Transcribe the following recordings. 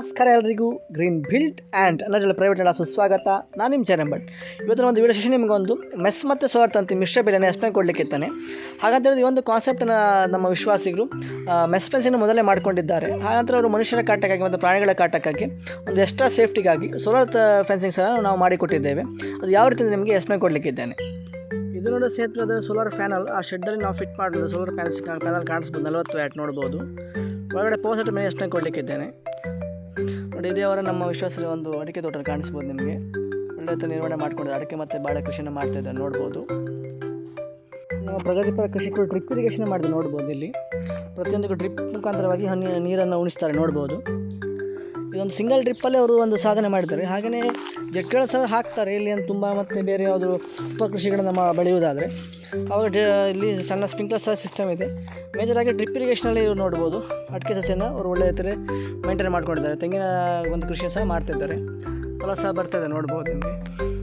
ನಮಸ್ಕಾರ ಎಲ್ರಿಗೂ. Green built and ಅನರ್ಜಲ ಪ್ರೈವೇಟ್ ಎಲ್ಲ ಸುಸ್ವಾಗತ. ನಾನು ನಿಮ್ಮ ಚರಣ್ ಭಟ್. ಇವತ್ತಿನ ಒಂದು ವಿಡಿಯೋ ಸೆಷನ್ ನಿಮಗೊಂದು ಮೆಸ್ ಮತ್ತು ಸೋಲಾರ್ ಅಂತ ಮಿಶ್ರ ಬೆಲೆನ ಎಕ್ಸ್ಪ್ಲೈನ್ ಕೊಡಲಿಕ್ಕಿದ್ದಾನೆ ಹಾಗಂತ ಹೇಳಿದ್ರೆ ಈ ಒಂದು ಕಾನ್ಸೆಪ್ಟನ್ನು ನಮ್ಮ ವಿಶ್ವಾಸಿಗಳು ಮೆಸ್ ಫೆನ್ಸಿಂಗ್ ಮೊದಲೇ ಮಾಡಿಕೊಂಡಿದ್ದಾರೆ. ಆನಂತರ ಅವರು ಮನುಷ್ಯರ ಕಾಟಕ್ಕಾಗಿ ಮತ್ತು ಪ್ರಾಣಿಗಳ ಕಾಟಕ್ಕಾಗಿ ಒಂದು ಎಕ್ಸ್ಟ್ರಾ ಸೇಫ್ಟಿಗಾಗಿ ಸೋಲಾರ್ ಫೆನ್ಸಿಂಗ್ ಸಹ ನಾವು ಮಾಡಿಕೊಟ್ಟಿದ್ದೇವೆ ಅದು ಯಾವ ರೀತಿ ನಿಮಗೆ ಎಕ್ಸ್ಪ್ಲೈನ್ ಕೊಡಲಿಕ್ಕಿದ್ದೇನೆ ಇದು ನೋಡೋ ಸೇತುವೆ ಸೋಲಾರ್ ಪ್ಯಾನಲ್ ಆ ಶೆಡ್ಡಲ್ಲಿ ನಾವು ಫಿಟ್ ಮಾಡಿರೋದು ಸೋಲಾರ್ ಪ್ಯಾನಲ್ಸ್ ಪ್ಯಾನಲ್ ಕಾಣಿಸ್ಬೋದು. ನಲವತ್ತು ವ್ಯಾಟ್ ನೋಡ್ಬೋದು. ಒಳಗಡೆ ಪೋಸ್ಟ್ ಮೇಲೆ ಎಕ್ಸ್ಪ್ಲೈನ್ ಕೊಡಲಿಕ್ಕಿದ್ದೇನೆ ನೋಡಿ, ಇದೇ ಅವರ ನಮ್ಮ ವಿಶ್ವಾಸದ ಒಂದು ಅಡಿಕೆ ತೋಟ ಕಾಣಿಸ್ಬೋದು ನಿಮಗೆ. ಒಳ್ಳೆ ನಿರ್ವಹಣೆ ಮಾಡ್ಕೊಂಡಿದ್ದಾರೆ. ಅಡಿಕೆ ಮತ್ತು ಬಾಳೆ ಕೃಷಿನ ಮಾಡ್ತಾ ಇದ್ದಾರೆ, ನೋಡ್ಬೋದು. ನಮ್ಮ ಪ್ರಗತಿಪರ ಕೃಷಿಕರು ಡ್ರಿಪ್ ಇರಿಗೇಷನ್ ಮಾಡಿದೆ ನೋಡ್ಬೋದು ಇಲ್ಲಿ. ಪ್ರತಿಯೊಂದಕ್ಕೂ ಡ್ರಿಪ್ ಮುಖಾಂತರವಾಗಿ ಹನಿ, ನೀರನ್ನು ಉಣಿಸ್ತಾರೆ, ನೋಡ್ಬೋದು. ಇದೊಂದು ಸಿಂಗಲ್ ಟ್ರಿಪ್ಪಲ್ಲೇ ಅವರು ಒಂದು ಸಾಧನೆ ಮಾಡಿದ್ದಾರೆ. ಹಾಗೆಯೇ ಜಟ್ಗಳ ಸಹ ಹಾಕ್ತಾರೆ. ಇಲ್ಲಿ ಅಂತ ತುಂಬ ಮತ್ತು ಬೇರೆ ಯಾವುದು ಉಪಕೃಷಿಗಳನ್ನು ಮಾ ಬೆಳೆಯುವುದಾದರೆ. ಅವಾಗ ಇಲ್ಲಿ ಸಣ್ಣ ಸ್ಪ್ರಿಂಕ್ಲರ್ ಸಹ ಸಿಸ್ಟಮ್ ಇದೆ. ಮೇಜರಾಗಿ ಡ್ರಿಪ್ ಇರಿಗೇಷನಲ್ಲಿ ಇವ್ರು ನೋಡ್ಬೋದು. ಅಡಿಕೆ ಸಸ್ಯನ ಅವರು ಒಳ್ಳೆ ರೀತಿಯಲ್ಲಿ ಮೇಂಟೈನ್ ಮಾಡ್ಕೊಂಡಿದ್ದಾರೆ. ತೆಂಗಿನ ಒಂದು ಕೃಷಿ ಸಹ ಮಾಡ್ತಿದ್ದಾರೆ. ಫಲ ಸಹ ಬರ್ತಾಯಿದೆ ನೋಡ್ಬೋದು ನಿಮಗೆ.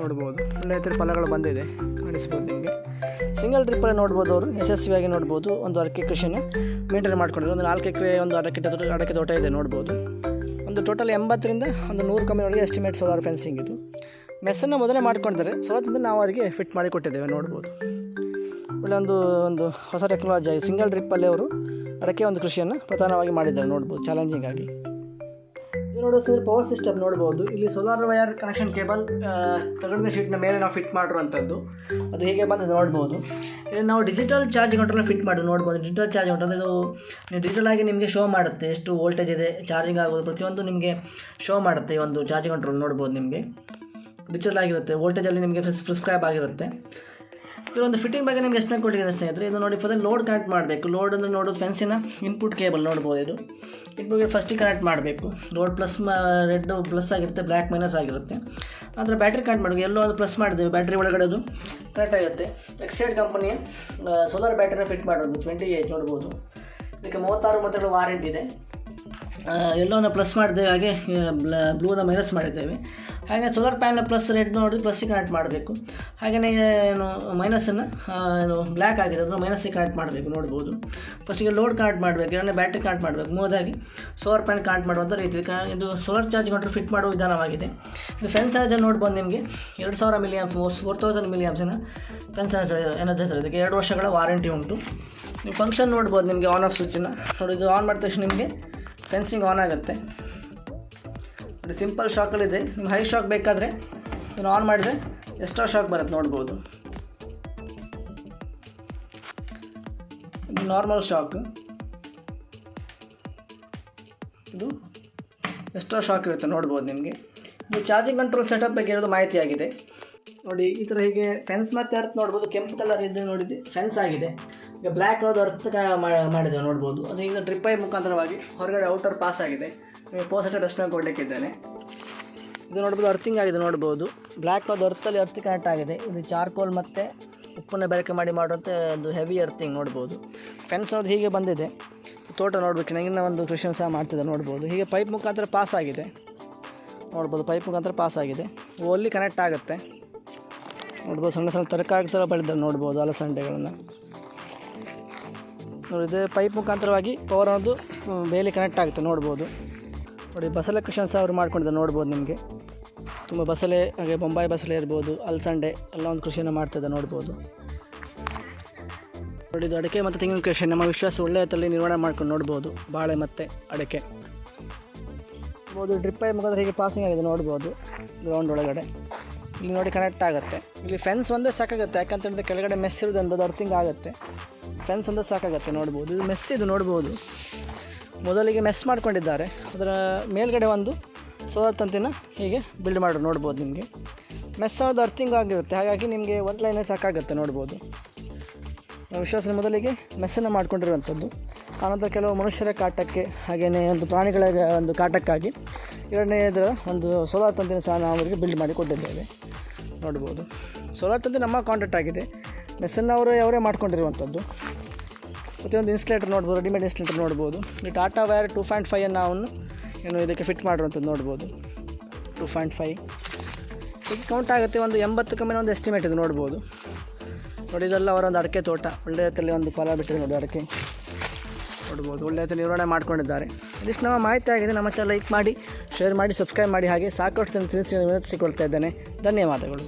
ನೋಡ್ಬೋದು. ರೀತಿಯಲ್ಲಿ ಫಲಗಳು ಬಂದಿದೆ. ಕಾಣಿಸ್ಬೋದು ನಿಮಗೆ. ಸಿಂಗಲ್ ಟ್ರಿಪ್ಪಲ್ಲಿ ನೋಡ್ಬೋದು ಅವರು. ಯಶಸ್ವಿಯಾಗಿ ನೋಡ್ಬೋದು. ಒಂದು ಅರಕೆ ಕೃಷಿನ ಮೇಂಟೈನ್ ಮಾಡ್ಕೊಂಡಿದ್ದಾರೆ ಒಂದು ನಾಲ್ಕು ಎಕರೆ, ಒಂದು ಅಡಕೆ ತೋಟ, ಅಡಿಕೆ ತೋಟ ಇದೆ ನೋಡ್ಬೋದು. ಒಂದು ಟೋಟಲ್ ಎಂಬತ್ತರಿಂದ ಒಂದು ನೂರು ಕಮ್ಮಿನೊಳಗೆ ಎಸ್ಟಿಮೇಟ್ ಸೋಲಾರ್ ಫೆನ್ಸಿಂಗ್ ಇದು. ಮೆಸ್ಸನ್ನು ಮೊದಲೇ ಮಾಡ್ಕೊಂಡಿದ್ದಾರೆ ಸೋಲಾರ್ದಿಂದ ನಾವು ಅವರಿಗೆ ಫಿಟ್ ಮಾಡಿ ಕೊಟ್ಟಿದ್ದೇವೆ ನೋಡ್ಬೋದು. ಒಳ್ಳೆ ಒಂದು ಒಂದು ಹೊಸ ಟೆಕ್ನಾಲಜಿ ಸಿಂಗಲ್ ಡ್ರಿಪ್ಪಲ್ಲಿ ಅವರು ಅಡಕೆ ಒಂದು ಕೃಷಿಯನ್ನು ಪ್ರಧಾನವಾಗಿ ಮಾಡಿದ್ದಾರೆ ನೋಡ್ಬೋದು. ಚಾಲೆಂಜಿಂಗ್ ಆಗಿ. ಇದು ಪವರ್ ಸಿಸ್ಟಮ್ ನೋಡ್ಬೋದು. ಇಲ್ಲಿ ಸೋಲಾರ್ ವೈರ್ ಕನೆಕ್ಷನ್ ಕೇಬಲ್ ತಗಡಿನ ಶೀಟ್ನ ಮೇಲೆ ನಾವು ಫಿಟ್ ಮಾಡಿರುವಂಥದ್ದು. ಅದು ಹೇಗೆ ಬಂದು ನೋಡ್ಬೋದು. ನಾವು ಡಿಜಿಟಲ್ ಚಾರ್ಜ್ ಕಂಟ್ರೋಲ್ ಫಿಟ್ ಮಾಡಿ, ನೋಡ್ಬೋದು. ಡಿಜಿಟಲ್ ಚಾರ್ಜ್ ಕಂಟ್ರೋಲ್ ಇದು ನೀವು ಡಿಜಿಟಲ್ ಆಗಿ ನಿಮಗೆ ಶೋ ಮಾಡುತ್ತೆ, ಎಷ್ಟು ವೋಲ್ಟೇಜ್ ಇದೆ ಚಾರ್ಜಿಂಗ್ ಆಗೋದು, ಪ್ರತಿಯೊಂದು ನಿಮಗೆ ಶೋ ಮಾಡುತ್ತೆ ಈ ಒಂದು ಚಾರ್ಜ್ ಕಂಟ್ರೋಲ್ ನೋಡ್ಬೋದು ನಿಮಗೆ. ಡಿಜಿಟಲ್ ಆಗಿರುತ್ತೆ ವೋಲ್ಟೇಜಲ್ಲಿ ನಿಮಗೆ ಪ್ರಿಸ್ಕ್ರೈಬ್ ಆಗಿರುತ್ತೆ. ಇದರ ಒಂದು ಫಿಟ್ಟಿಂಗ್ ಬಗ್ಗೆ ನಿಮಗೆ ಎಕ್ಸ್ಪ್ಲೇನ್ ಕೊಟ್ಟಿದ್ದೀನಿ ಸ್ನೇಹಿತರೆ? ಇದು ನೋಡಿ ಫಸ್ಟ್ ಲೋಡ್ ಕನೆಕ್ಟ್ ಮಾಡಬೇಕು. ಲೋಡ್ ಅಂದರೆ ನೋಡೋದು ಫೆನ್ಸಿನ ಇನ್ಪುಟ್ ಕೇಬಲ್ ನೋಡ್ಬೋದು ಇದು. ಇನ್ಪುಟ್ಗೆ ಫಸ್ಟಿಗೆ ಕನೆಕ್ಟ್ ಮಾಡಬೇಕು. ಲೋಡ್ ಪ್ಲಸ್ ರೆಡ್ ಪ್ಲಸ್ ಆಗಿರುತ್ತೆ ಬ್ಲ್ಯಾಕ್ ಮೈನಸ್ ಆಗಿರುತ್ತೆ. ನಂತರ ಬ್ಯಾಟ್ರಿ ಕನೆಕ್ಟ್ ಮಾಡಬೇಕು. ಎಲ್ಲೋ ಅದು ಪ್ಲಸ್ ಮಾಡಿದ್ದೇವೆ ಬ್ಯಾಟ್ರಿ ಒಳಗಡೆ ಅದು ಕನೆಕ್ಟ್ ಆಗಿರುತ್ತೆ ಎಕ್ಸೈಡ್ ಕಂಪನಿಯ ಸೋಲಾರ್ ಬ್ಯಾಟ್ರಿನ ಫಿಟ್ ಮಾಡೋದು ಟ್ವೆಂಟಿ ಏಯ್ಟ್ ನೋಡ್ಬೋದು. ಇದಕ್ಕೆ ಮೂವತ್ತಾರು ಮತ್ತು ವಾರಂಟಿ ಇದೆ. ಎಲ್ಲೋನ ಪ್ಲಸ್ ಮಾಡಿದ್ದೇವೆ, ಹಾಗೆ ಬ್ಲೂನ ಮೈನಸ್ ಮಾಡಿದ್ದೇವೆ. ಹಾಗೆ ಸೋಲಾರ್ ಪ್ಯಾನಲ್ ಪ್ಲಸ್ ರೆಡ್ ನೋಡಿ ಪ್ಲಸ್ಸಿಗೆ ಕನೆಕ್ಟ್ ಮಾಡಬೇಕು. ಹಾಗೆಯೇ ಏನು ಮೈನಸನ್ನು ಏನು ಬ್ಲ್ಯಾಕ್ ಆಗಿದೆ ಅದನ್ನು ಮೈನಸ್ಸಿಗೆ ಕನೆಕ್ಟ್ ಮಾಡಬೇಕು, ನೋಡ್ಬೋದು. ಫಸ್ಟಿಗೆ ಲೋಡ್ ಕನೆಕ್ಟ್ ಮಾಡಬೇಕು, ಎರಡನೇ ಬ್ಯಾಟ್ರಿ ಕನೆಕ್ಟ್ ಮಾಡಬೇಕು ಮೂರದಾಗಿ ಸೋಲಾರ್ ಪ್ಯಾನ್ ಕನೆಕ್ಟ್ ಮಾಡುವಂಥ ರೀತಿ. ಇದು ಸೋಲಾರ್ ಚಾರ್ಜ್ ಕಂಟ್ರೆ ಫಿಟ್ ಮಾಡುವ ವಿಧಾನವಾಗಿದೆ. ಇದು ಫೆನ್ ಚಾರ್ಜರ್ ನೋಡ್ಬೋದು ನಿಮಗೆ ಎರಡು ಸಾವಿರ milliamp four four thousand milli ಫೆನ್ charger Energizer ಇದಕ್ಕೆ ಎರಡು ವರ್ಷಗಳ ವಾರಂಟಿ ಉಂಟು. ನೀವು ಫಂಕ್ಷನ್ ನೋಡ್ಬೋದು ನಿಮಗೆ ಆನ್ ಆಫ್ ಸ್ವಿಚ್ಚನ್ನು ನೋಡಿ, ಇದು ಆನ್ ಮಾಡಿದ ತಕ್ಷಣ ನಿಮಗೆ ಫೆನ್ಸಿಂಗ್ ಆನ್ ಆಗುತ್ತೆ. ನೋಡಿ ಸಿಂಪಲ್ ಶಾಕಲ್ಲಿದೆ. ನಿಮ್ಗೆ ಹೈ ಶಾಕ್ ಬೇಕಾದರೆ ಇದನ್ನು ಆನ್ ಮಾಡಿದರೆ ಎಕ್ಸ್ಟ್ರಾ ಶಾಕ್ ಬರುತ್ತೆ, ನೋಡ್ಬೋದು. ಇದು ನಾರ್ಮಲ್ ಶಾಕ್. ಇದು ಎಕ್ಸ್ಟ್ರಾ ಶಾಕ್ ಇರುತ್ತೆ, ನೋಡ್ಬೋದು ನಿಮಗೆ. ಇದು ಚಾರ್ಜಿಂಗ್ ಕಂಟ್ರೋಲ್ ಸೆಟಪ್ ಬಗ್ಗೆ ಇರೋದು ಮಾಹಿತಿ ಆಗಿದೆ. ನೋಡಿ, ಈ ಥರ ಹೀಗೆ ಫೆನ್ಸ್ ಮತ್ತೆ ಅರ್ಥ ನೋಡ್ಬೋದು. ಕೆಂಪು ಕಲರ್ ಇದೆ ನೋಡಿದೆ ಫೆನ್ಸ್ ಆಗಿದೆ. ಈಗ ಬ್ಲ್ಯಾಕ್ ಕಲರ್ದು ಅರ್ತ್ ಮಾಡಿದೆ ನೋಡ್ಬೋದು. ಅದು ಈಗ ಡ್ರಿಪ್ ಪೈಪ್ ಮುಖಾಂತರವಾಗಿ ಹೊರಗಡೆ ಔಟರ್ ಪಾಸ್ ಆಗಿದೆ. ನೀವು ಪೋಸೆಟ್ ರೆಸ್ಟೋರೆಂಟ್ ಕೊಡಲಿಕ್ಕಿದ್ದೇನೆ ಇದು ನೋಡ್ಬೋದು ಅರ್ಥಿಂಗ್ ಆಗಿದೆ, ನೋಡ್ಬೋದು. ಬ್ಲ್ಯಾಕ್ ಅದು ಅರ್ಥಲ್ಲಿ ಅರ್ಥಿ ಕನೆಕ್ಟ್ ಆಗಿದೆ. ಇದು ಚಾರ್ಕೋಲ್ ಮತ್ತು ಉಪ್ಪನ್ನು ಬೆರಕೆ ಮಾಡಿ ಮಾಡುವಂಥ ಒಂದು ಹೆವಿ ಅರ್ಥಿಂಗ್ ನೋಡ್ಬೋದು. ಫೆನ್ಸ್ ಅನ್ನೋದು ಹೀಗೆ ಬಂದಿದೆ. ತೋಟ ನೋಡ್ಬೇಕು ನಂಗಿನ ಒಂದು ಕೃಷಿಯನ್ನು ಸಹ ಮಾಡ್ತಿದೆ ನೋಡ್ಬೋದು. ಹೀಗೆ ಪೈಪ್ ಮುಖಾಂತರ ಪಾಸ್ ಆಗಿದೆ. ನೋಡ್ಬೋದು ಪೈಪ್ ಮುಖಾಂತರ ಪಾಸ್ ಆಗಿದೆ. ಅಲ್ಲಿ ಕನೆಕ್ಟ್ ಆಗುತ್ತೆ. ನೋಡ್ಬೋದು, ಸಣ್ಣ ಸಣ್ಣ ತರಕಾರಿ ಸಹ ಬೆಳೆದಿದ್ದಾರೆ ನೋಡ್ಬೋದು ಅಲಸಂಡೆಗಳನ್ನು ನೋಡಿ ಇದು ಪೈಪ್ ಮುಖಾಂತರವಾಗಿ ಪವರ್ ಅನ್ನೋದು ಬೇಲಿ ಕನೆಕ್ಟ್ ಆಗುತ್ತೆ ನೋಡ್ಬೋದು. ನೋಡಿ, ಬಸಳೆ ಕೃಷ್ಣ ಸಹ ಅವ್ರು ಮಾಡ್ಕೊಂಡಿದ್ದಾರೆ, ನೋಡ್ಬೋದು ನಿಮಗೆ. ತುಂಬ ಬಸಳೆ, ಹಾಗೆ ಬೊಂಬಾಯಿ ಬಸಳೆ ಇರ್ಬೋದು, ಅಲ್ಸಂಡೆ, ಎಲ್ಲ ಒಂದು ಕೃಷಿಯನ್ನು ಮಾಡ್ತಿದ್ದ ನೋಡ್ಬೋದು. ನೋಡಿ, ಇದು ಅಡಿಕೆ ಮತ್ತು ತೆಂಗಿನ ಕೃಷಿ, ನಮ್ಮ ವಿಶ್ವಾಸ ಒಳ್ಳೆಯ ತಲೆ ನಿರ್ವಹಣೆ ಮಾಡ್ಕೊಂಡು ನೋಡ್ಬೋದು, ಬಾಳೆ ಮತ್ತು ಅಡಿಕೆ. ನೋಡ್ಬೋದು ಡ್ರಿಪ್ ಐ ಮುಖಾಂತರ ಹೀಗೆ ಪಾಸಿಂಗ್ ಆಗಿದೆ, ನೋಡ್ಬೋದು ಗ್ರೌಂಡ್ ಒಳಗಡೆ. ಇಲ್ಲಿ ನೋಡಿ ಕನೆಕ್ಟ್ ಆಗುತ್ತೆ. ಇಲ್ಲಿ ಫೆನ್ಸ್ ಒಂದೇ ಸಾಕಾಗುತ್ತೆ, ಯಾಕಂತ ಹೇಳಿದ್ರೆ ಕೆಳಗಡೆ ಮೆಸ್ ಇರೋದು ಅದು ಅರ್ಥಿಂಗ್ ಆಗುತ್ತೆ. ಫೆನ್ಸ್ ಒಂದೇ ಸಾಕಾಗುತ್ತೆ, ನೋಡ್ಬೋದು. ಇದು ಮೆಸ್ ಇದು, ನೋಡ್ಬೋದು. ಮೊದಲಿಗೆ ಮೆಸ್ ಮಾಡ್ಕೊಂಡಿದ್ದಾರೆ. ಅದರ ಮೇಲ್ಗಡೆ ಒಂದು ಸೋಲಾರ್ ತಂತಿನ ಹೀಗೆ ಬಿಲ್ಡ್ ಮಾಡಿ, ನೋಡ್ಬೋದು ನಿಮಗೆ. ಮೆಸ್ ಅನ್ನೋದು ಅರ್ಥಿಂಗ್ ಆಗಿರುತ್ತೆ. ಹಾಗಾಗಿ ನಿಮಗೆ ಒಂದು ಲೈನೇ ಸಾಕಾಗುತ್ತೆ, ನೋಡ್ಬೋದು. ನಾವು ವಿಶ್ವಾಸ ಮೊದಲಿಗೆ ಮೆಸ್ಸನ್ನು ಮಾಡಿಕೊಂಡಿರುವಂಥದ್ದು. ಆನಂತರ ಕೆಲವು ಮನುಷ್ಯರ ಕಾಟಕ್ಕೆ ಹಾಗೆಯೇ ಒಂದು ಪ್ರಾಣಿಗಳ, ಒಂದು ಕಾಟಕ್ಕಾಗಿ ಎರಡನೇದರ ಒಂದು ಸೋಲಾರ್ ತಂತಿನ ಸಹ ನಾವು ಅವರಿಗೆ ಬಿಲ್ಡ್ ಮಾಡಿ ಕೊಟ್ಟಿದ್ದೇವೆ. ನೋಡ್ಬೋದು. ಸೋಲಾರ್ ತಂತಿ ನಮ್ಮ ಕಾಂಟ್ಯಾಕ್ಟ್ ಆಗಿದೆ. ಮೆಸ್ಸನ್ನು ಅವರು, ಅವರೇ ಮಾಡ್ಕೊಂಡಿರುವಂಥದ್ದು. ಪ್ರತಿಯೊಂದು ಇನ್ಸ್ಲೇಟರ್ ನೋಡ್ಬೋದು ರೆಡಿಮೇಡ್ ಇನ್ಸ್ಲೇಟರ್ ನೋಡ್ಬೋದು. ಈ ಟಾಟಾ ವೈರ್ ಟೂ ಪಾಯಿಂಟ್ ಫೈವನ್ನು ಅವನು ಏನು ಇದಕ್ಕೆ ಫಿಟ್ ಮಾಡಿರುವಂಥದ್ದು ನೋಡ್ಬೋದು. ಟೂ ಪಾಯಿಂಟ್ ಫೈವ್ ಇದು ಕೌಂಟ್ ಆಗುತ್ತೆ ಒಂದು ಎಂಬತ್ತು ಕಮ್ಮಿನ ಒಂದು ಎಸ್ಟಿಮೇಟ್ ಇದು ನೋಡ್ಬೋದು. ನೋಡಿ, ಇದೆಲ್ಲ ಅವರ ಒಂದು ಅಡಿಕೆ ತೋಟ. ಒಳ್ಳೆಯ ರೀತಿಯಲ್ಲಿ ಒಂದು ಫಲ ಬಿಟ್ಟಿದೆ ನೋಡಿ ಅಡಿಕೆ. ನೋಡ್ಬೋದು ಒಳ್ಳೆಯ ರೀತಿ ನಿರ್ವಹಣೆ ಮಾಡ್ಕೊಂಡಿದ್ದಾರೆ. ಇದಿಷ್ಟು ನಮ್ಮ ಮಾಹಿತಿ ಆಗಿದೆ. ನಮ್ಮ ಚಾನಲ್ ಲೈಕ್ ಮಾಡಿ ಶೇರ್ ಮಾಡಿ ಸಬ್ಸ್ಕ್ರೈಬ್ ಮಾಡಿ. ಹಾಗೆ ಸಾಕಷ್ಟು ತಿಳಿಸಿ ವಿನಂತಿಸಿಕೊಳ್ತಾ ಇದ್ದೇನೆ. ಧನ್ಯವಾದಗಳು.